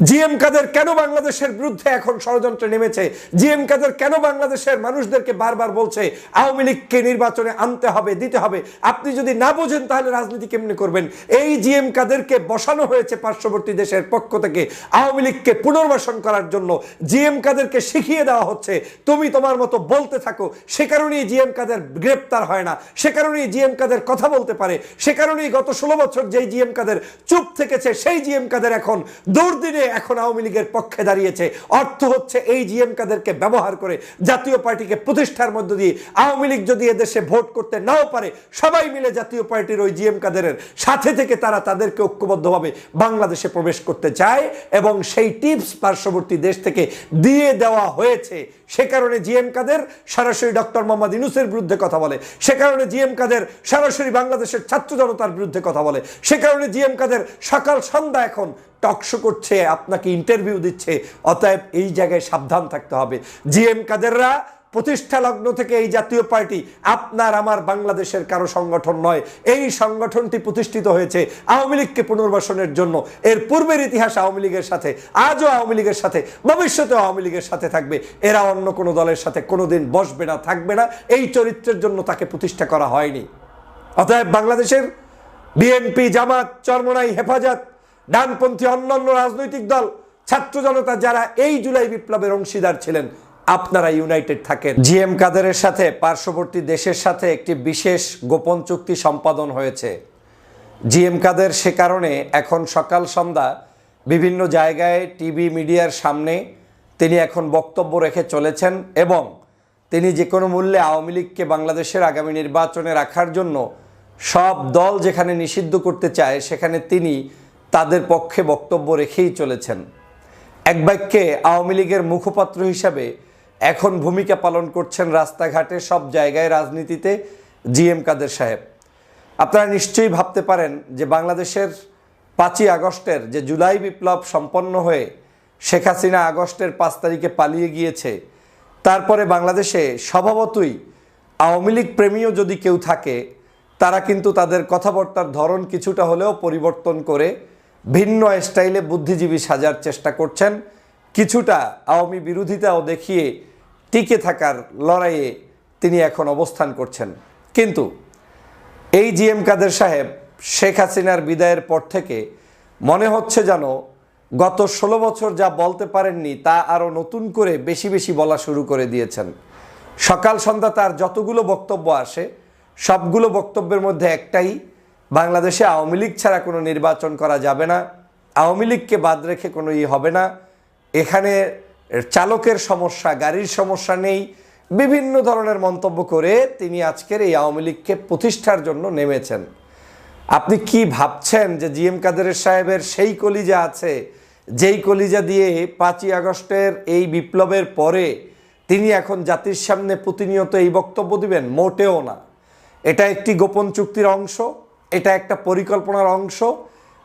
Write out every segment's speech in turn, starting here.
GM কাদের কেন বাংলাদেশের বিরুদ্ধে এখন ষড়যন্ত্রে নেমেছে? জিএম কাদের কেন বাংলাদেশের মানুষদেরকে বারবার বলছে, আওয়ামী লীগকে নির্বাচনে আনতে হবে, দিতে হবে? আপনি যদি না বোঝেন, তাহলে রাজনীতি কেমনি করবেন? এই জিএম কাদেরকে বসানো হয়েছে পার্শ্ববর্তী দেশের পক্ষ থেকে আওয়ামী লীগকে পুনর্বাসন করার জন্য। জিএম কাদেরকে শিখিয়ে দেওয়া হচ্ছে, তুমি তোমার মতো বলতে থাকো। সে কারণেই জিএম কাদের গ্রেপ্তার হয় না। সে কারণেই জিএম কাদের কথা বলতে পারে। সে কারণেই গত ষোলো বছর যেই জিএম কাদের চুপ থেকেছে, সেই জিএম কাদের এখন দুর্দিনে এখন আওয়ামী লীগের পক্ষে দাঁড়িয়েছে। অর্থ হচ্ছে এই জিএম কাদেরকে ব্যবহার করে জাতীয় পার্টিকে প্রতিষ্ঠার মধ্য দিয়ে আওয়ামী লীগ যদি এদেশে ভোট করতে নাও পারে, সবাই মিলে জাতীয় পার্টির ওই জিএম কাদের সাথে থেকে তারা তাদেরকে ঐক্যবদ্ধভাবে বাংলাদেশে প্রবেশ করতে চায় এবং সেই টিপস পার্শ্ববর্তী দেশ থেকে দিয়ে দেওয়া হয়েছে। সে কারণে জিএম কাদের? সরাসরি ডক্টর মোহাম্মদ ইনুসের বিরুদ্ধে কথা বলে। সে কারণে জিএম কাদের? সরাসরি বাংলাদেশের ছাত্র জনতার বিরুদ্ধে কথা বলে। সে কারণে জিএম কাদের? সকাল সন্ধ্যা এখন টকশো করছে, আপনাকে ইন্টারভিউ দিচ্ছে, অতএব এই জায়গায় সাবধান থাকতে হবে। জিএম কাদেররা, প্রতিষ্ঠা লগ্ন থেকে এই জাতীয় পার্টি আপনার আমার বাংলাদেশের কারও সংগঠন নয়। এই সংগঠনটি প্রতিষ্ঠিত হয়েছে আওয়ামী লীগকে পুনর্বাসনের জন্য। এর পূর্বের ইতিহাস আওয়ামী লীগের সাথে, আজও আওয়ামী লীগের সাথে ভবিষ্যতে আওয়ামী লীগের সাথে থাকবে। এরা অন্য কোনো দলের সাথে কোনোদিন বসবে না, থাকবে না। এই চরিত্রের জন্য তাকে প্রতিষ্ঠা করা হয়নি। অতএব বাংলাদেশের বিএনপি, জামাত, চরমনাই, হেফাজত ডানপন্থী অন্যান্য রাজনৈতিক দল, ছাত্র জনতা যারা এই জুলাই বিপ্লবের অংশীদার ছিলেন, আপনারা ইউনাইটেড থাকেন। জিএম কাদেরের সাথে পার্শ্ববর্তী দেশের সাথে একটি বিশেষ গোপন চুক্তি সম্পাদন হয়েছে। জিএম কাদের সে কারণে এখন সকাল সন্ধ্যা বিভিন্ন জায়গায় টিভি মিডিয়ার সামনে তিনি এখন বক্তব্য রেখে চলেছেন এবং তিনি যে কোনো মূল্যে আওয়ামী লীগকে বাংলাদেশের আগামী নির্বাচনে রাখার জন্য সব দল যেখানে নিষিদ্ধ করতে চায়, সেখানে তিনি তাদের পক্ষে বক্তব্য রেখেই চলেছেন। এক বাক্যে আওয়ামী লীগের মুখপাত্র হিসাবে এখন ভূমিকা পালন করছেন রাস্তাঘাটে সব জায়গায় রাজনীতিতে জিএম কাদের সাহেব। আপনারা নিশ্চয়ই ভাবতে পারেন যে বাংলাদেশের পাঁচই আগস্টের যে জুলাই বিপ্লব সম্পন্ন হয়ে শেখ হাসিনা আগস্টের পাঁচ তারিখে পালিয়ে গিয়েছে, তারপরে বাংলাদেশে স্বভাবতই আওয়ামী লীগ প্রেমীও যদি কেউ থাকে, তারা কিন্তু তাদের কথাবার্তার ধরন কিছুটা হলেও পরিবর্তন করে ভিন্ন স্টাইলে বুদ্ধিজীবী সাজার চেষ্টা করছেন। কিছুটা আওয়ামী বিরোধিতাও দেখিয়ে টিকে থাকার লড়াইয়ে তিনি এখন অবস্থান করছেন। কিন্তু এই জি এম কাদের সাহেব শেখ হাসিনার বিদায়ের পর থেকে মনে হচ্ছে যেন গত ষোলো বছর যা বলতে পারেননি তা আরও নতুন করে বেশি বেশি বলা শুরু করে দিয়েছেন। সকাল সন্ধ্যা তার যতগুলো বক্তব্য আসে, সবগুলো বক্তব্যের মধ্যে একটাই বাংলাদেশে আওয়ামী লীগ ছাড়া কোনো নির্বাচন করা যাবে না। আওয়ামী লীগকে বাদ রেখে কোনো ই হবে না। এখানে চালকের সমস্যা, গাড়ির সমস্যা নেই। বিভিন্ন ধরনের মন্তব্য করে তিনি আজকের এই আওয়ামী লীগকে প্রতিষ্ঠার জন্য নেমেছেন। আপনি কি ভাবছেন যে জি এম কাদের সাহেবের সেই কলিজা আছে, যেই কলিজা দিয়ে পাঁচই আগস্টের এই বিপ্লবের পরে তিনি এখন জাতির সামনে প্রতিনিয়ত এই বক্তব্য দিবেন? মোটেও না। এটা একটি গোপন চুক্তির অংশ। এটা একটা পরিকল্পনার অংশ।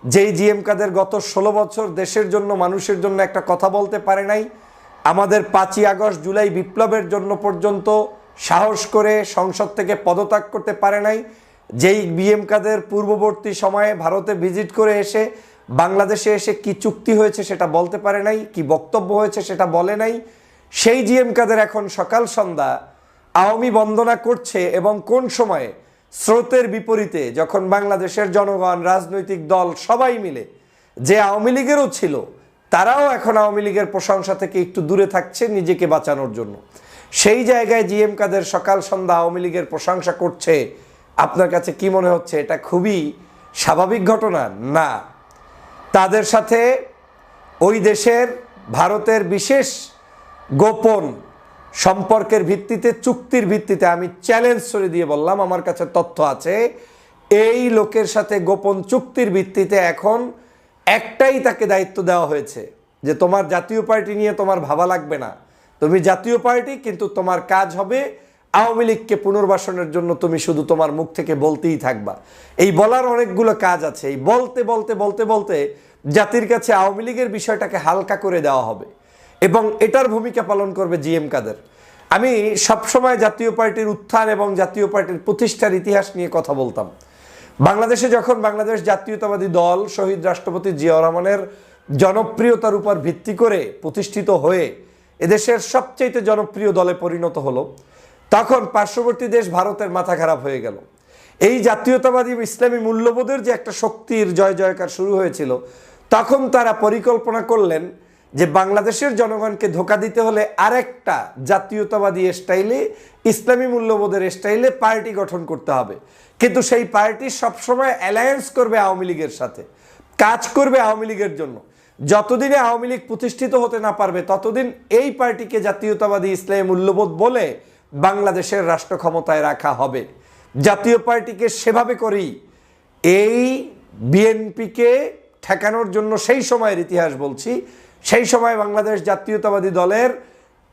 যেই জিএম কাদের গত ষোলো বছর দেশের জন্য, মানুষের জন্য একটা কথা বলতে পারে নাই। আমাদের পাঁচই আগস্ট জুলাই বিপ্লবের জন্য পর্যন্ত সাহস করে সংসদ থেকে পদত্যাগ করতে পারে নাই। যেই বিএম কাদের পূর্ববর্তী সময়ে ভারতে ভিজিট করে এসে বাংলাদেশে এসে কি চুক্তি হয়েছে সেটা বলতে পারে নাই, কি বক্তব্য হয়েছে সেটা বলে নাই। সেই জিএম কাদের এখন সকাল সন্ধ্যা আওয়ামী বন্দনা করছে এবং কোন সময়ে স্রোতের বিপরীতে যখন বাংলাদেশের জনগণ, রাজনৈতিক দল সবাই মিলে যে আওয়ামী লীগেরও ছিল, তারাও এখন আওয়ামী লীগের প্রশংসা থেকে একটু দূরে থাকছে নিজেকে বাঁচানোর জন্য। সেই জায়গায় জিএম কাদের সকাল সন্ধ্যা আওয়ামী লীগের প্রশংসা করছে, আপনার কাছে কি মনে হচ্ছে? এটা খুবই স্বাভাবিক ঘটনা? না। তাদের সাথে ওই দেশের, ভারতের বিশেষ গোপন সম্পর্কের ভিত্তিতে, চুক্তির ভিত্তিতে আমি চ্যালেঞ্জ করে দিয়ে বললাম, আমার কাছে তথ্য আছে। এই লোকের সাথে গোপন চুক্তির ভিত্তিতে এখন একটাই তাকে দায়িত্ব দেওয়া হয়েছে যে তোমার জাতীয় পার্টি নিয়ে তোমার ভাবা লাগবে না। তুমি জাতীয় পার্টি, কিন্তু তোমার কাজ হবে আওয়ামী লীগকে পুনর্বাসনের জন্য তুমি শুধু তোমার মুখ থেকে বলতেই থাকবা। এই বলার অনেকগুলো কাজ আছে। এই বলতে বলতে বলতে বলতে জাতির কাছে আওয়ামী লীগের বিষয়টাকে হালকা করে দেওয়া হবে। এবং এটার ভূমিকা পালন করবে জিএম কাদের। আমি সবসময় জাতীয় পার্টির উত্থান এবং জাতীয় পার্টির প্রতিষ্ঠার ইতিহাস নিয়ে কথা বলতাম। বাংলাদেশে যখন বাংলাদেশ জাতীয়তাবাদী দল শহীদ রাষ্ট্রপতি জিয়াউর রহমানের জনপ্রিয়তার উপর ভিত্তি করে প্রতিষ্ঠিত হয়ে এদেশের সবচেয়ে জনপ্রিয় দলে পরিণত হলো, তখন পার্শ্ববর্তী দেশ ভারতের মাথা খারাপ হয়ে গেল। এই জাতীয়তাবাদী ইসলামী মূল্যবোধের যে একটা শক্তির জয় জয়কার শুরু হয়েছিল, তখন তারা পরিকল্পনা করলেন যে বাংলাদেশের জনগণকে ধোকা দিতে হলে আরেকটা জাতীয়তাবাদী স্টাইলে, ইসলামী মূল্যবোধের স্টাইলে পার্টি গঠন করতে হবে। কিন্তু সেই পার্টি সবসময় অ্যালায়েন্স করবে আওয়ামী লীগের সাথে, কাজ করবে আওয়ামী লীগের জন্য। যতদিনে আওয়ামী লীগ প্রতিষ্ঠিত হতে না পারবে, ততদিন এই পার্টিকে জাতীয়তাবাদী ইসলামী মূল্যবোধ বলে বাংলাদেশের রাষ্ট্র ক্ষমতায় রাখা হবে। জাতীয় পার্টিকে সেভাবে করেই এই বিএনপিকে ঠেকানোর জন্য সেই সময়ের ইতিহাস বলছি সেই সময় বাংলাদেশ জাতীয়তাবাদী দলের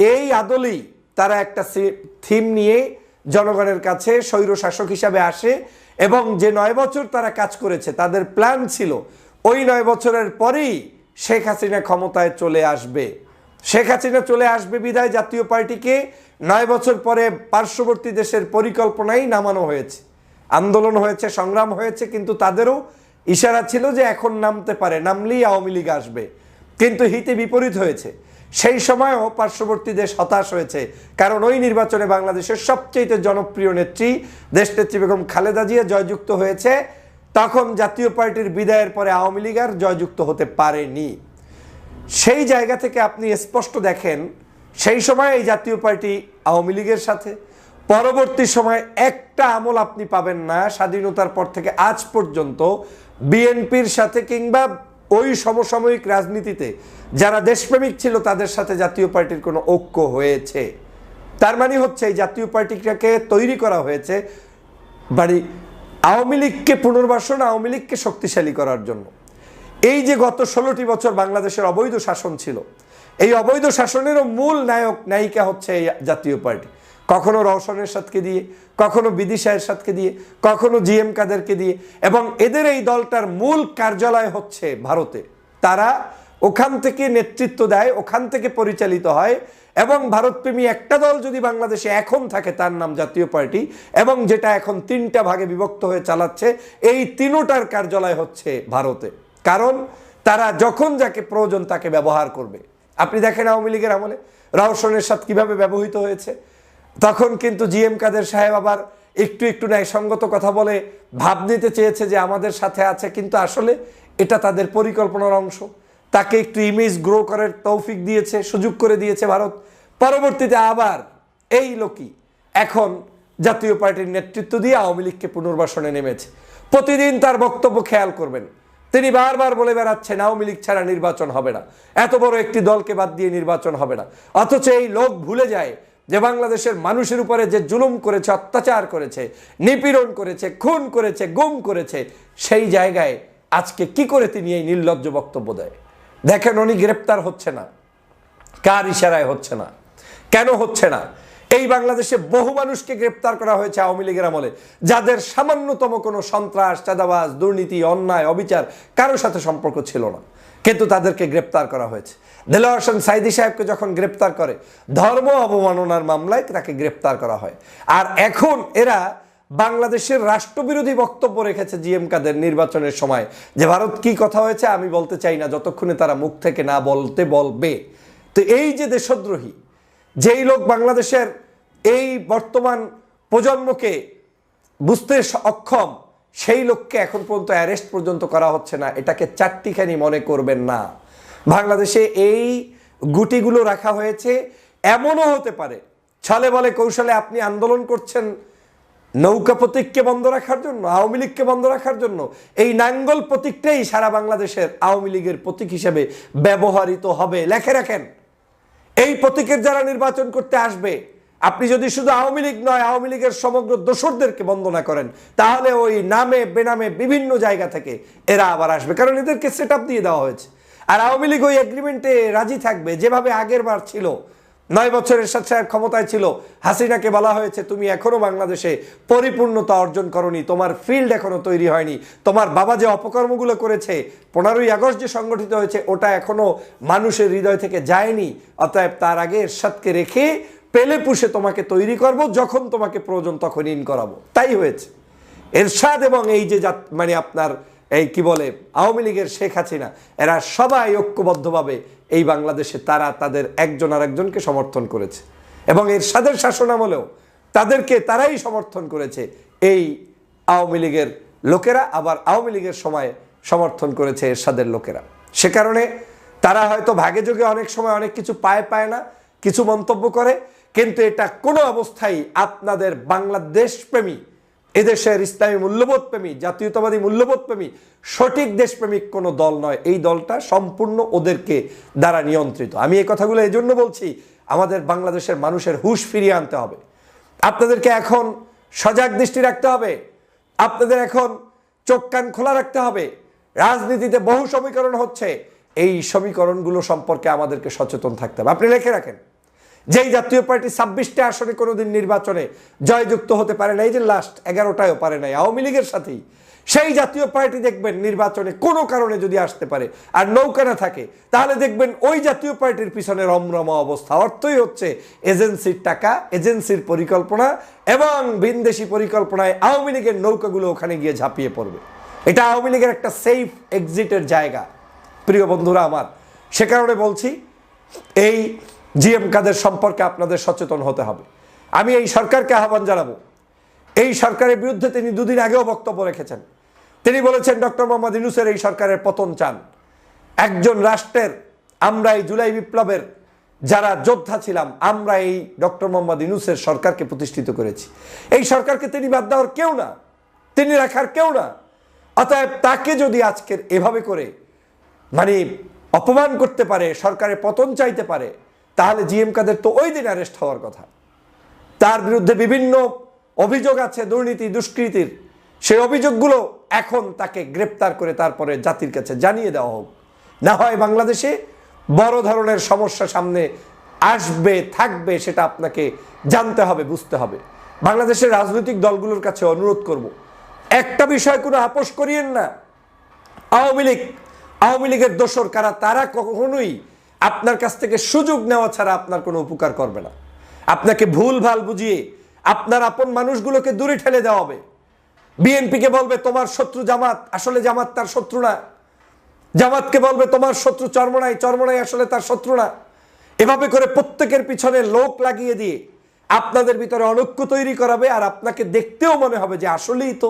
এই আদলেই তারা একটা থিম নিয়ে জনগণের কাছে স্বৈর শাসক হিসাবে আসে এবং যে নয় বছর তারা কাজ করেছে, তাদের প্ল্যান ছিল, ওই নয় বছরের পরেই শেখ হাসিনা ক্ষমতায় চলে আসবে। শেখ হাসিনা চলে আসবে বিদায় জাতীয় পার্টিকে, নয় বছর পরে পার্শ্ববর্তী দেশের পরিকল্পনাই নামানো হয়েছে। আন্দোলন হয়েছে, সংগ্রাম হয়েছে, কিন্তু তাদেরও ইশারা ছিল যে এখন নামতে পারে, নামলেই আওয়ামী লীগ আসবে। কিন্তু হিতে বিপরীত হয়েছে। সেই সময়ও পার্শ্ববর্তী দেশ হতাশ হয়েছে, কারণ ওই নির্বাচনে বাংলাদেশের সবচেয়ে জনপ্রিয় নেত্রী, দেশ নেত্রী বেগম খালেদা জিয়া জয়যুক্ত হয়েছে। তখন জাতীয় পার্টির বিদায়ের পরে আওয়ামী লীগ আর জয়যুক্ত হতে পারেনি। সেই জায়গা থেকে আপনি স্পষ্ট দেখেন, সেই সময় এই জাতীয় পার্টি আওয়ামী লীগের সাথে। পরবর্তী সময় একটা আমল আপনি পাবেন না, স্বাধীনতার পর থেকে আজ পর্যন্ত বিএনপির সাথে কিংবা ওই সমসাময়িক রাজনীতিতে যারা দেশপ্রেমিক ছিল, তাদের সাথে জাতীয় পার্টির কোনো ঐক্য হয়েছে। তার মানে হচ্ছে, এই জাতীয় পার্টিটাকে তৈরি করা হয়েছে বাড়ি আওয়ামী লীগকে পুনর্বাসন, আওয়ামী লীগকে শক্তিশালী করার জন্য। এই যে গত ষোলোটি বছর বাংলাদেশের অবৈধ শাসন ছিল, এই অবৈধ শাসনেরও মূল নায়ক, নায়িকা হচ্ছে এই জাতীয় পার্টি। কখনো রওশনের সাথকে দিয়ে, কখনো বিদিশাহের সাথকে দিয়ে, কখনো জিএম কাদেরকে দিয়ে এবং এদের এই দলটার মূল কার্যালয় হচ্ছে ভারতে। তারা ওখান থেকে নেতৃত্ব দেয়, ওখান থেকে পরিচালিত হয় এবং ভারতপ্রেমী একটা দল যদি বাংলাদেশে এখন থাকে তার নাম জাতীয় পার্টি এবং যেটা এখন তিনটা ভাগে বিভক্ত হয়ে চালাচ্ছে, এই তিনোটার কার্যালয় হচ্ছে ভারতে। কারণ তারা যখন যাকে প্রয়োজন তাকে ব্যবহার করবে। আপনি দেখেন আওয়ামী লীগের আমলে রওশনের সাথে কীভাবে ব্যবহৃত হয়েছে। তখন কিন্তু জিএম কাদের সাহেব আবার একটু একটু ন্যায়সঙ্গত কথা বলে ভাব নিতে চেয়েছে যে আমাদের সাথে আছে, কিন্তু আসলে এটা তাদের পরিকল্পনার অংশ। তাকে একটু ইমেজ গ্রো করার তৌফিক দিয়েছে, সুযোগ করে দিয়েছে ভারত। পরবর্তীতে আবার এই লোকই এখন জাতীয় পার্টির নেতৃত্ব দিয়ে আওয়ামী লীগকে পুনর্বাসনে নেমেছে। প্রতিদিন তার বক্তব্য খেয়াল করবেন। তিনি বারবার বলে বেড়াচ্ছেন, আওয়ামী লীগ ছাড়া নির্বাচন হবে না। এত বড় একটি দলকে বাদ দিয়ে নির্বাচন হবে না। অথচ এই লোক ভুলে যায় যে বাংলাদেশের মানুষের উপরে যে জুলুম করেছে, অত্যাচার করেছে, নিপীড়ন করেছে, খুন করেছে, গুম করেছে, সেই জায়গায় আজকে কি করে তিনি এই নির্লজ্জ বক্তব্য দেয়? দেখেন উনি গ্রেপ্তার হচ্ছে না। কার ইশারায় হচ্ছে না? কেন হচ্ছে না? এই বাংলাদেশে বহু মানুষকে গ্রেপ্তার করা হয়েছে আওয়ামী লীগের আমলে। যাদের সামান্যতম কোনো সন্ত্রাস, চাঁদাবাজ, দুর্নীতি, অন্যায়, অবিচার কারোর সাথে সম্পর্ক ছিল না। কিন্তু তাদেরকে গ্রেপ্তার করা হয়েছে। দেলোয়ার হোসেন সাইদি সাহেবকে যখন গ্রেপ্তার করে, ধর্ম অবমাননার মামলায় তাকে গ্রেপ্তার করা হয়। আর এখন এরা বাংলাদেশের রাষ্ট্রবিরোধী বক্তব্য রেখেছে জিএম কাদের নির্বাচনের সময়, যে ভারত কি কথা হয়েছে আমি বলতে চাই না, যতক্ষণে তারা মুখ থেকে না বলতে বলবে। তো এই যে দেশদ্রোহী, যেই লোক বাংলাদেশের এই বর্তমান প্রজন্মকে বুঝতে অক্ষম, সেই লোককে এখন পর্যন্ত অ্যারেস্ট পর্যন্ত করা হচ্ছে না। এটাকে চারটিখানি মনে করবেন না। বাংলাদেশে এই গুটিগুলো রাখা হয়েছে। এমনও হতে পারে। ছলে বলে কৌশলে আপনি আন্দোলন করছেন নৌকা প্রতীককে বন্ধ রাখার জন্য, আওয়ামী লীগকে বন্ধ রাখার জন্য। এই নাঙ্গল প্রতীকটাই সারা বাংলাদেশের আওয়ামী লীগের প্রতীক হিসেবে ব্যবহৃত হবে। লেখে রাখেন, এই প্রতীকের যারা নির্বাচন করতে আসবে আপনি যদি শুধু আওয়ামী লীগ নয়, আওয়ামী লীগের সমগ্র দোসরদেরকে বন্দনা করেন, তাহলে ওই নামে, বেনামে বিভিন্ন জায়গা থেকে এরা আবার আসবে। কারণ এদেরকে সেট দিয়ে দেওয়া হয়েছে। আর আওয়ামী লীগ ওই এগ্রিমেন্টে রাজি থাকবে, যেভাবে আগের বার ছিল, নয় বছরের সাথে ক্ষমতায় ছিল, হাসিনাকে বলা হয়েছে, তুমি এখনও বাংলাদেশে পরিপূর্ণতা অর্জন করনি, তোমার ফিল্ড এখনও তৈরি হয়নি, তোমার বাবা যে অপকর্মগুলো করেছে, পনেরোই আগস্ট যে সংগঠিত হয়েছে, ওটা এখনও মানুষের হৃদয় থেকে যায়নি, অতএব তার আগে এরশাদকে রেখে পেলে পুষে তোমাকে তৈরি করব, যখন তোমাকে প্রয়োজন তখন ইন করাবো। তাই হয়েছে। এরশাদ এবং এই যে জাত- মানে আপনার এই কি বলে, আওয়ামী লীগের শেখ হাসিনা, এরা সবাই ঐক্যবদ্ধভাবে এই বাংলাদেশে তারা তাদের একজন আর একজনকে সমর্থন করেছে। এবং এর সাদের শাসন আমলেও তাদেরকে তারাই সমর্থন করেছে। এই আওয়ামী লীগের লোকেরা আবার আওয়ামী লীগের সময় সমর্থন করেছে এরশাদের লোকেরা। সে কারণে তারা হয়তো ভাগে যোগে অনেক সময় অনেক কিছু পায় পায় না। কিছু মন্তব্য করে, কিন্তু এটা কোনো অবস্থায় আপনাদের বাংলাদেশ প্রেমী, এদেশের ইসলামী মূল্যবোধ প্রেমী, জাতীয়তাবাদী মূল্যবোধ প্রেমী, সঠিক দেশপ্রেমিক কোনো দল নয়। এই দলটা সম্পূর্ণ ওদেরকে দ্বারা নিয়ন্ত্রিত। আমি এই কথাগুলো এই জন্য বলছি, আমাদের বাংলাদেশের মানুষের হুশ ফিরিয়ে আনতে হবে। আপনাদেরকে এখন সজাগ দৃষ্টি রাখতে হবে। আপনাদের এখন চোখ কান খোলা রাখতে হবে। রাজনীতিতে বহু সমীকরণ হচ্ছে। এই সমীকরণগুলো সম্পর্কে আমাদেরকে সচেতন থাকতে হবে। আপনি লিখে রাখেন, যেই জাতীয় পার্টি ছাব্বিশটা আসনে কোনোদিন নির্বাচনে জয়যুক্ত হতে পারে না, এই যে লাস্ট এগারোটায়ও পারে নাই, আওয়ামী লীগের সাথেই। সেই জাতীয় পার্টি দেখবেন নির্বাচনে কোনো কারণে যদি আসতে পারে আর নৌকা না থাকে, তাহলে দেখবেন ওই জাতীয় পার্টির পিছনে রমরমা অবস্থা। অর্থই হচ্ছে এজেন্সির টাকা, এজেন্সির পরিকল্পনা এবং ভিনদেশি পরিকল্পনায় আওয়ামী লীগের নৌকাগুলো ওখানে গিয়ে ঝাঁপিয়ে পড়বে। এটা আওয়ামী লীগের একটা সেফ এক্সিটের জায়গা। প্রিয় বন্ধুরা আমার, সে কারণে বলছি, এই জিএম কাদের সম্পর্কে আপনাদের সচেতন হতে হবে। আমি এই সরকারকে আহ্বান জানাব। এই সরকারের বিরুদ্ধে তিনি দুদিন আগেও বক্তব্য রেখেছেন। তিনি বলেছেন, ডক্টর মোহাম্মদ ইউনুসের এই সরকারের পতন চান। একজন রাষ্ট্রের, আমরা এই জুলাই বিপ্লবের যারা যোদ্ধা ছিলাম, আমরা এই ডক্টর মোহাম্মদ ইউনুসের সরকারকে প্রতিষ্ঠিত করেছি। এই সরকারকে তিনি বাদ দেওয়ার কেউ না, তিনি রাখার কেউ না। অতএব তাকে যদি আজকের এভাবে করে মানে অপমান করতে পারে সরকারের পতন চাইতে পারে, তাহলে জিএম কাদের তো ওই দিন অ্যারেস্ট হওয়ার কথা। তার বিরুদ্ধে বিভিন্ন অভিযোগ আছে, দুর্নীতি, দুষ্কৃতির। সেই অভিযোগগুলো এখন তাকে গ্রেপ্তার করে তারপরে জাতির কাছে জানিয়ে দেওয়া হোক। না হয় বাংলাদেশে বড় ধরনের সমস্যা সামনে আসবে, থাকবে, সেটা আপনাকে জানতে হবে, বুঝতে হবে। বাংলাদেশের রাজনৈতিক দলগুলোর কাছে অনুরোধ করব, একটা বিষয় কোনো আপোষ করিয়েন না। আওয়ামী লীগ আওয়ামী লীগের দোসর কারা, তারা কখনোই আপনার কাছ থেকে সুযোগ নেওয়া ছাড়া আপনার কোনো উপকার করবে না। আপনাকে ভুল ভালো বুঝিয়ে আপনার আপন মানুষগুলোকে দূরে ঠেলে দেওয়া হবে। বিএনপিকে বলবে, তোমার শত্রু জামাত, আসলে জামাত তার শত্রু না। জামাতকে বলবে, তোমার শত্রু চর্মনাই চর্মনাই আসলে তার শত্রু না। এভাবে করে প্রত্যেকের পিছনে লোক লাগিয়ে দিয়ে আপনাদের ভিতরে অনৈক্য তৈরি করাবে, আর আপনাকে দেখতেও মনে হবে যে আসলেই তো,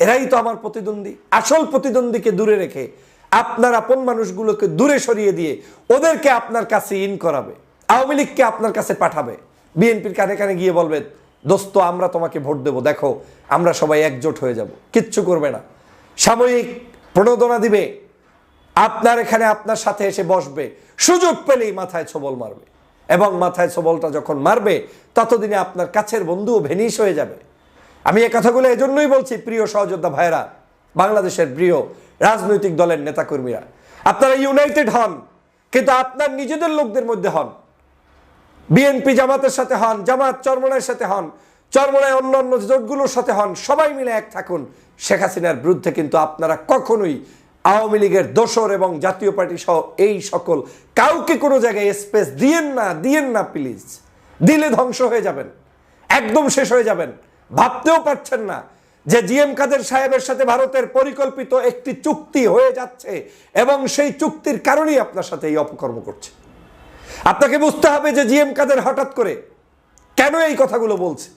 এরাই তো আমার প্রতিদ্বন্দ্বী। আসল প্রতিদ্বন্দ্বীকে দূরে রেখে আপনার আপন মানুষগুলোকে দূরে সরিয়ে দিয়ে ওদেরকে আপনার কাছে ইন করাবে, আওয়ামী লীগকে আপনার কাছে পাঠাবে। বিএনপির কানে কানে গিয়ে বলবে, দোস্ত, আমরা তোমাকে ভোট দেবো, দেখো, আমরা সবাই একজোট হয়ে যাব, কিচ্ছু করবে না। সাময়িক প্রণোদনা দিবে, আপনার এখানে আপনার সাথে এসে বসবে, সুযোগ পেলেই মাথায় ছবল মারবে। এবং মাথায় ছবলটা যখন মারবে, ততদিনে আপনার কাছের বন্ধুও ভেনিস হয়ে যাবে। আমি এই কথাগুলো এজন্যই বলছি, প্রিয় সহযোদ্ধা ভাইরা বাংলাদেশের প্রিয় রাজনৈতিক দলের নেতাকর্মীরা। আপনারা ইউনাইটেড হন, কিন্তু আপনার নিজেদের লোকদের মধ্যে হন। বিএনপি জামাতের সাথে হন, জামাত চরমনায়ের সাথে হন চরমনায় অন্য অন্য জোটগুলোর সাথে হন, সবাই মিলে এক থাকুন। শেখ হাসিনার বিরুদ্ধে কিন্তু আপনারা কখনোই আওয়ামী লীগের দোসর এবং জাতীয় পার্টি সহ এই সকল কাউকে কোনো জায়গায় স্পেস দিয়েন না দিয়েন না প্লিজ দিলে ধ্বংস হয়ে যাবেন, একদম শেষ হয়ে যাবেন। ভাবতেও পারছেন না যে জিএম কাদের সাহেবের সাথে ভারতের পরিকল্পিত একটি চুক্তি হয়ে যাচ্ছে এবং সেই চুক্তির কারণেই আপনার সাথে এই অপকর্ম করছে। আপনাকে বুঝতে হবে যে জিএম কাদের হঠাৎ করে কেন এই কথাগুলো বলছে।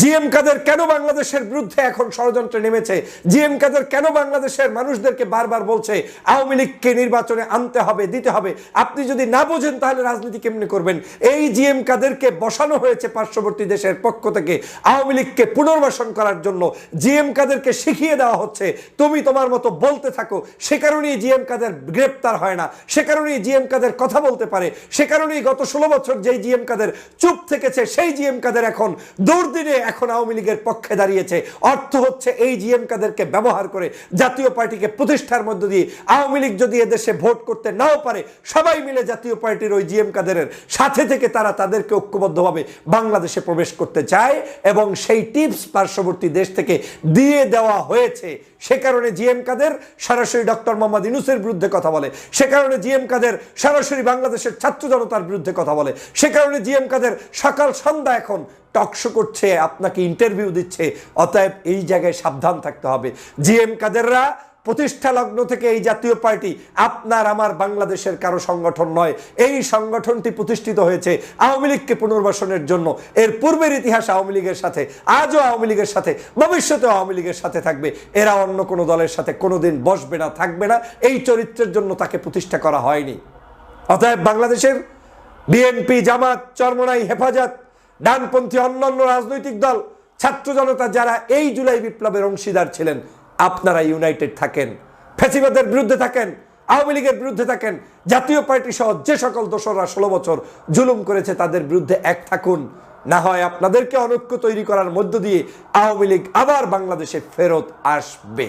জিএম কাদের কেন বাংলাদেশের বিরুদ্ধে এখন ষড়যন্ত্রে নেমেছে? জিএম কাদের কেন বাংলাদেশের মানুষদেরকে বারবার বলছে, আওয়ামী লীগকে নির্বাচনে আনতে হবে, দিতে হবে? আপনি যদি না বোঝেন, তাহলে রাজনীতি কেমনি করবেন? এই জিএম কাদেরকে বসানো হয়েছে পার্শ্ববর্তী দেশের পক্ষ থেকে আওয়ামী লীগকে পুনর্বাসন করার জন্য। জিএম কাদেরকে শিখিয়ে দেওয়া হচ্ছে, তুমি তোমার মতো বলতে থাকো। সে কারণেই জিএম কাদের গ্রেপ্তার হয় না। সে কারণেই জিএম কাদের কথা বলতে পারে। সে কারণেই গত ষোলো বছর যেই জিএম কাদের চুপ থেকেছে, সেই জিএম কাদের এখন দুর্দিনে এখন আওয়ামী লীগের পক্ষে দাঁড়িয়েছে। অর্থ হচ্ছে এই জিএম কাদেরকে ব্যবহার করে জাতীয় পার্টিকে প্রতিষ্ঠার মধ্য দিয়ে আওয়ামী লীগ যদি এদেশে ভোট করতে নাও পারে, সবাই মিলে জাতীয় পার্টির ওই জিএম কাদেরের সাথে থেকে তারা তাদেরকে ঐক্যবদ্ধভাবে বাংলাদেশে প্রবেশ করতে চায় এবং সেই টিপস পার্শ্ববর্তী দেশ থেকে দিয়ে দেওয়া হয়েছে। সে কারণে জিএম কাদের সরাসরি ডক্টর মোহাম্মদ ইনুসের বিরুদ্ধে কথা বলে, সে কারণে জিএম কাদের সরাসরি বাংলাদেশের ছাত্র জনতার বিরুদ্ধে কথা বলে, সে কারণে জিএম কাদের সকাল সন্ধ্যা এখন টকশো করছে, আপনাকে ইন্টারভিউ দিচ্ছে, অতএব এই জায়গায় সাবধান থাকতে হবে। জিএম কাদেররা, প্রতিষ্ঠা লগ্ন থেকে এই জাতীয় পার্টি আপনার আমার বাংলাদেশের কারও সংগঠন নয়। এই সংগঠনটি প্রতিষ্ঠিত হয়েছে আওয়ামী লীগকে পুনর্বাসনের জন্য। এর পূর্বের ইতিহাস আওয়ামী লীগের সাথে, আজও আওয়ামী লীগের সাথে ভবিষ্যতে আওয়ামী লীগের সাথে থাকবে। এরা অন্য কোনো দলের সাথে কোনোদিন বসবে না, থাকবে না। এই চরিত্রের জন্য তাকে প্রতিষ্ঠা করা হয়নি। অতএব বাংলাদেশের বিএনপি জামাত চরমনাই হেফাজত ডানপন্থী অন্যান্য রাজনৈতিক দল, ছাত্র জনতা যারা এই জুলাই বিপ্লবের অংশীদার ছিলেন, আপনারা ইউনাইটেড থাকেন ফেসিবাদের বিরুদ্ধে থাকেন, আওয়ামী লীগের বিরুদ্ধে থাকেন, জাতীয় পার্টি সহ যে সকল দোসররা ষোলো বছর জুলুম করেছে তাদের বিরুদ্ধে এক থাকুন। না হয় আপনাদেরকে অনৈক্য তৈরি করার মধ্য দিয়ে আওয়ামী লীগ আবার বাংলাদেশে ফেরত আসবে।